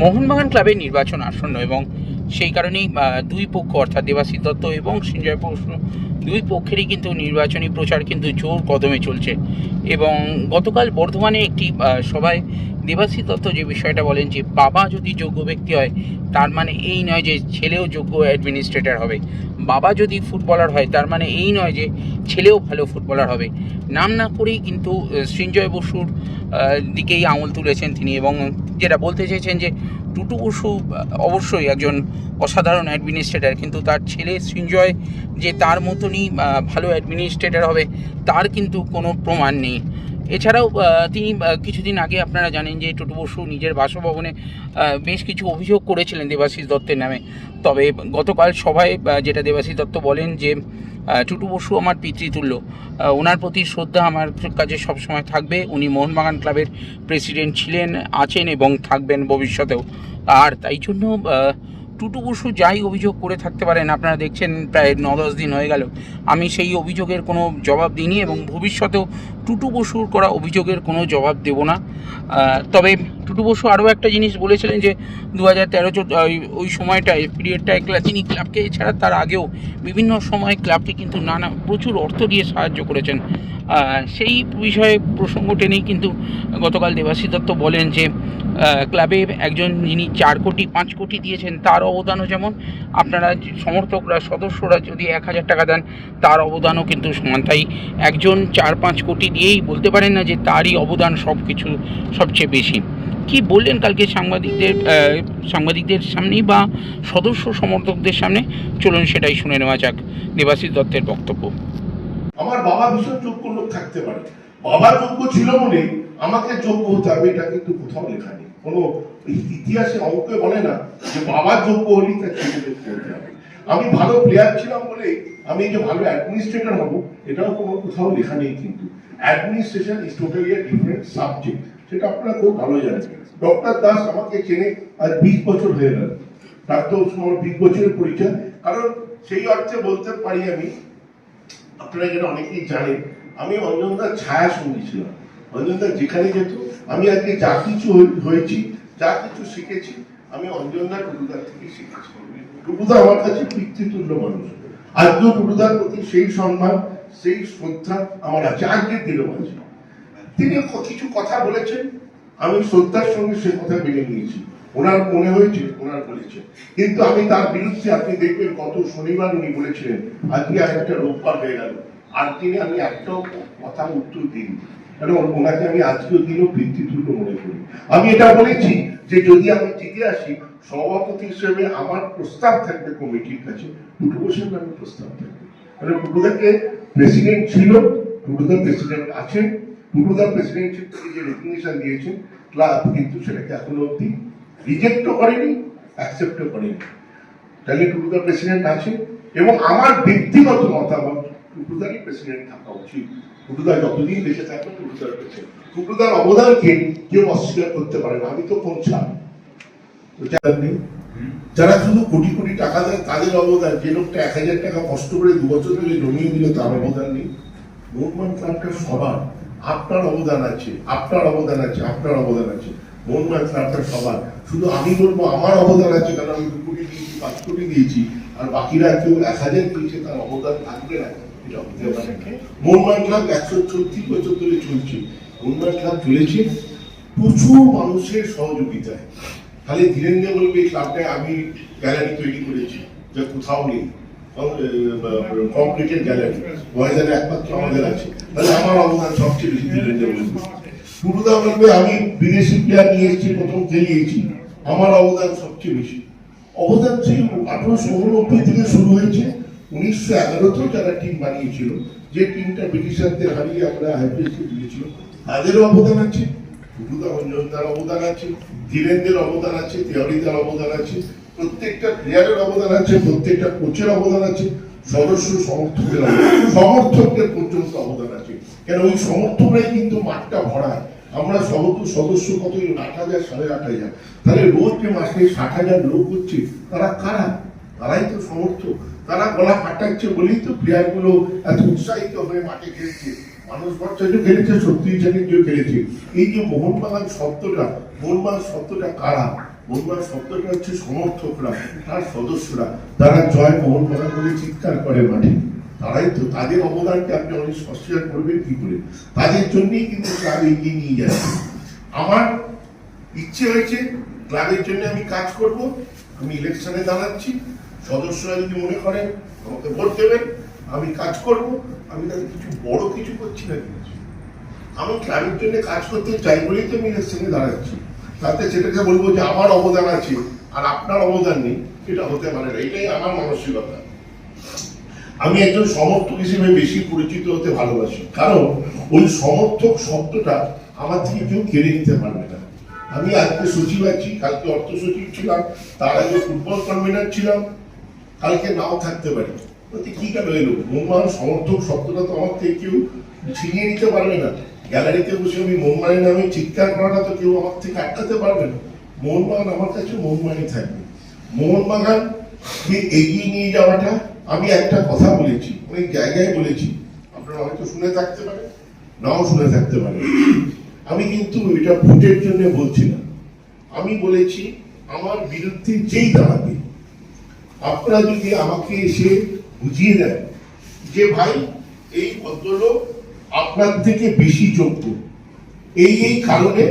মোহনবাগান ক্লাবের নির্বাচন আসন্ন এবং সেই কারণেই দুই পক্ষ অর্থাৎ দেবাশিস দত্ত এবং সঞ্জয় প্রশ্ন দুই পক্ষেরই কিন্তু নির্বাচনী প্রচার কিন্তু জোর কদমে চলছে। এবং গতকাল বর্ধমানে একটি সভায় দেবাশিস দত্ত যে বিষয়টা বলেন যে বাবা যদি যোগ্য ব্যক্তি হয়, তার মানে এই নয় যে ছেলেও যোগ্য অ্যাডমিনিস্ট্রেটর হবে। বাবা যদি ফুটবলার হয়, তার মানে এই নয় যে ছেলেও ভালো ফুটবলার হবে। নাম না করেই কিন্তু সৃঞ্জয় বসুর দিকেই আঙুল তুলেছেন তিনি এবং যেটা বলতে চেয়েছেন যে টুটু বসু অবশ্যই একজন অসাধারণ অ্যাডমিনিস্ট্রেটর কিন্তু তার ছেলে সৃঞ্জয় যে তার মতনই ভালো অ্যাডমিনিস্ট্রেটর হবে, তার কিন্তু কোনো প্রমাণ নেই। এছাড়াও তিনি কিছুদিন আগে আপনারা জানেন যে টুটু বসু নিজের বাসভবনে বেশ কিছু অভিযোগ করেছিলেন দেবাশিস দত্তের নামে। তবে গতকাল সভায় যেটা দেবাশী দত্ত বলেন যে টুটু বসু আমার পিতৃতুল্য। ওনার প্রতি শ্রদ্ধা আমার কাছে সবসময় থাকবে। উনি মোহনবাগান ক্লাবের প্রেসিডেন্ট ছিলেন, আছেন এবং থাকবেন ভবিষ্যতেও। আর তাই জন্য টুটু বসু যাই অভিযোগ করে থাকতে পারেন, আপনারা দেখছেন প্রায় ন দশ দিন হয়ে গেল। আমি সেই অভিযোগের কোনো জবাব দিইনি এবং ভবিষ্যতেও টুটু বসুর করা অভিযোগের কোনো জবাব দেব না। তবে টুটু বসু আরও একটা জিনিস বলেছিলেন যে দু হাজার তেরো ওই সময়টায় পিরিয়ডটায় ক্লা- তিনি ক্লাবকে এছাড়া তার আগেও বিভিন্ন সময় ক্লাবকে কিন্তু নানা, প্রচুর অর্থ দিয়ে সাহায্য করেছেন। সেই বিষয়ে প্রসঙ্গ টেনেই কিন্তু গতকাল দেবাশী দত্ত বলেন যে ক্লাবে একজন যিনি চার কোটি, পাঁচ কোটি দিয়েছেন, তার অবদানও যেমন। আপনারা সমর্থকরা, সদস্যরা যদি এক হাজার টাকা দেন, তার অবদানও কিন্তু সমান। তাই একজন চার পাঁচ কোটি দিয়েই বলতে পারেন না যে তারই অবদান সব কিছু সবচেয়ে বেশি। কি বললেন কালকে সাংবাদিকদের সাংবাদিকদের সামনেই বা সদস্য সমর্থকদের সামনে? চলুন সেটাই শুনে নেওয়া যাক, দেবাশিস দত্তের বক্তব্য। আমার বাবা ভীষণ যোগ্য লোক থাকতে পারে। বাবা যোগ্য ছিল বলে আমাকে যোগ্য হতে হবে, এটা কিন্তু কোথাও লেখা নেই। কোনো ইতিহাসে অঙ্কে বলে না যে বাবা যোগ্য হলেই তার ছেলে যোগ্য হতে হবে। আমি ভালো প্লেয়ার ছিলাম বলে আমি যে ভালো অ্যাডমিনিস্ট্রেটর হব, এটাও কোনো কোথাও লেখা নেই কিন্তু। Administration is totally different subject সেটা আপনারা খুব ভালো জানেন। ডক্টর দাস আমাকে চেনে আজ বিশ বছর হয়ে গেল। তার তো আমার বিশ বছরের পরিচয় কারণ সেই অর্থে বলতে পারি আমি, আপনারা যেটা অনেকেই জানেন, আমি অঞ্জনদার ছায়া সঙ্গী ছিলাম। অঞ্জনদা যেখানে যেত, আমি আজকে যা কিছু হয়ে- হয়েছি, যা কিছু শিখেছি, আমি অঞ্জনদা টুটুদার থেকে শিখেছি। টুটুদা আমার কাছে পিতৃতুল্য মানুষ। আজকেও টুটুদার প্রতি সেই সম্মান, সেই শ্রদ্ধা আমার আছে আজকের দিনও তিনি কিছু কথা বলেছেন, আমি শ্রদ্ধার সঙ্গে সে কথা মেনে নিয়েছি। ওনার মনে হয়েছে, ওনার বলেছে। কিন্তু আমি তার বিরুদ্ধে আপনি দেখবেন, গত শনিবার উনি বলেছিলেন, আজকে আর একটা রোববার হয়ে গেল। আর তিনি আমি একটাও কথা উত্তর দিইনি। কারণ ওনাকে আমি আজকের দিনও পিতৃতুল্য মনে করি। আমি এটা বলেছি যে যদি আমি জিতে আসি সভাপতি হিসেবে আমার প্রস্তাব থাকবে কমিটির কাছে টুটু বসের নামে প্রস্তাব থাকবে। কারণ টুটুদাকে প্রেসিডেন্ট ছিল টুটুদা প্রেসিডেন্ট আছেন টুটুদা প্রেসিডেন্টশিপ থেকে যে রেকগনিশন দিয়েছেন ক্লাব কিন্তু সেটাকে এখনও অব্দি রিজেক্টও করেনি অ্যাকসেপ্টও করেনি। তাহলে টুটুদা প্রেসিডেন্ট আছে এবং আমার ব্যক্তিগত মতামত টুটুদারই প্রেসিডেন্ট থাকা উচিত। টুটুদা যতদিন বেঁচে থাকবে টুটুদার প্রেসিডেন্ট টুটুদার অবদানকে কেউ অস্বীকার করতে পারে না। আমি তো নেই, যারা শুধু কোটি কোটি টাকা দেয়, তাদের অবদান, যে লোকটা এক হাজার টাকা কষ্ট করে দু বছর ধরে জমিয়ে দিল, তার অবদান নেই। মোহনবাগান ক্লাবটা সবার। আপনার অবদান আছে আপনার অবদান আছে আপনার অবদান আছে। মন মোহনবাগান ক্লাবটা সবার। শুধু আমি বলব আমার অবদান আছে কারণ আমি দু কোটি দিয়েছি পাঁচ কোটি দিয়েছি আর বাকিরা কেউ এক হাজার দিয়েছে তার অবদান থাকবে না। মোহনবাগান ক্লাব একশো চৌত্রিশ বছর ধরে চলছে। মোহনবাগান ক্লাব চলেছে। প্রচুর মানুষের সহযোগিতায়। খালি ধীরেন্দ্র বলবে এই ক্লাবটায় আমি গ্যালারি তৈরি করেছি যা কোথাও নেই। কমপ্লিটেড গ্যালারি ময়দানে একমাত্র আমাদের আছে। তাহলে আমার অবদান সবচেয়ে বেশি ধীরেন্দ্র বলবে টুটুদা বলবে আমি বিদেশি প্লেয়ার নিয়ে এসেছি, প্রথম খেলিয়েছি। আমার অবদান সবচেয়ে বেশি। অবদান সেই আঠারোশো উননব্বই থেকে শুরু হয়েছে। উনিশশো এগারোতেও যারা টিম বানিয়েছিল, যে টিমটা ব্রিটিশারদের হারিয়ে আমরা হাইপ্রেসকে দিয়েছিল তাদেরও অবদান আছে। টুটুদা অঞ্জনদার অবদান আছে ধীরেন্দ্রের অবদান আছে তেওরিদার অবদান আছে প্রত্যেকটা প্লেয়ারের অবদান আছে, প্রত্যেকটা কোচের অবদান আছে, সদস্য সমর্থকের সমর্থকদের পর্যন্ত অবদান আছে। কেন ওই সমর্থকরাই কিন্তু মাঠটা ভরায়। আমরা সদস্য সদস্য কত? আট হাজার, সাড়ে আট হাজার। তাহলে রোজ যে মাসে ষাট হাজার লোক হচ্ছে, তারা কারা? তারাই তো সমর্থক। তারা গলা ফাটাচ্ছে বলেই তো প্লেয়ারগুলো এত উৎসাহিত হয়ে মাঠে খেলছে। মানুষ ভট্টাচার্য খেলেছে সত্যি যে খেলেছে। এই যে মোহনবাগান শব্দটা মোহনবাগান শব্দটা কারা? মোহনবাগান শব্দটা হচ্ছে সমর্থকরা, তার সদস্যরা। তারা জয় মোহনবাগান করে চিৎকার করে মাঠে। তারাই তো তাদের অবদানকে আপনি অনেক অস্বীকার করবেন কি করে? তাদের জন্যই কিন্তু ক্লাব এগিয়ে নিয়ে যাচ্ছে। আমার ইচ্ছে হয়েছে ক্লাবের জন্য আমি কাজ করব, আমি ইলেকশনে দাঁড়াচ্ছি। সদস্যরা যদি মনে করেন আমাকে ভোট দেবেন, আমি কাজ করব। আমি তাদের কিছু বড় কিছু করছি না। আমি ক্লাবের জন্য কাজ করতে চাই বলেই তো আমি ইলেকশনে দাঁড়াচ্ছি। তাতে সেটাকে বলব যে আমার অবদান আছে আর আপনার অবদান নেই, এটা হতে পারে না। এটাই আমার মানসিকতা। আমি একজন সমর্থক হিসেবে বেশি পরিচিত হতে ভালোবাসি। কারণ ওই সমর্থক শব্দটা আমার থেকে কেউ কেড়ে নিতে পারবে না। আমি আজকে সচিব আছি, কালকে অর্থ সচিব ছিলাম, তার আগে ফুটবল কনভেনার ছিলাম, কালকে নাও থাকতে পারি। কি কেন এলো? মোহনবাগান সমর্থক শব্দটা তো আমার থেকে কেউ ছিনিয়ে নিতে পারবে না। গ্যালারিতে বসে আমি মোহনবাগানের নামে চিৎকার করাটা তো কেউ আমার থেকে আটকাতে পারবে না। মোহনবাগান আমার কাছে মোহনবাগানই থাকবে। মোহনবাগানকে এগিয়ে নিয়ে যাওয়াটা আমি একটা কথা বলেছি, অনেক জায়গায় বলেছি। আপনারা হয়তো শুনে থাকতে পারেন নাও শুনে থাকতে পারেন আমি কিন্তু এটা ভোটের জন্য বলছি না। আমি বলেছি, আমার বিরুদ্ধে যেই দাঁড়াবে, আপনারা যদি আমাকে এসে বুঝিয়ে দেন যে ভাই, এই ভদ্রলোক আপনার থেকে বেশি যোগ্য। এই এই কারণে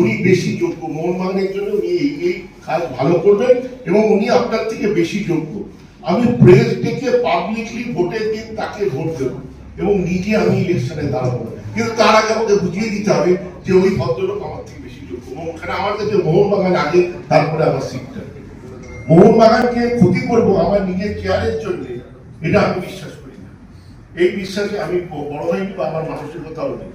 উনি বেশি যোগ্য। মোহন মোহনবাগানের জন্য উনি এই এই কাজ ভালো করবেন এবং উনি আপনার থেকে বেশি যোগ্য। আমি প্রেস ডেকে পাবলিকলি ভোটের দিন তাকে ভোট দেবো এবং নিজে আমি ইলেকশনে দাঁড়াবো। কিন্তু তার আগে আমাকে বুঝিয়ে দিতে হবে যে ওই ভদ্রলোক আমার থেকে বেশি যোগ্য। ওখানে আমার কাছে মোহনবাগান আগে, তারপরে আমার সিটটা মোহনবাগানকে ক্ষতি করব আমার নিজের চেয়ারের জন্য, এটা আমি বিশ্বাস এই বিশ্বাসে আমি বড় হয়নি বা আমার মানসিকতাও নেই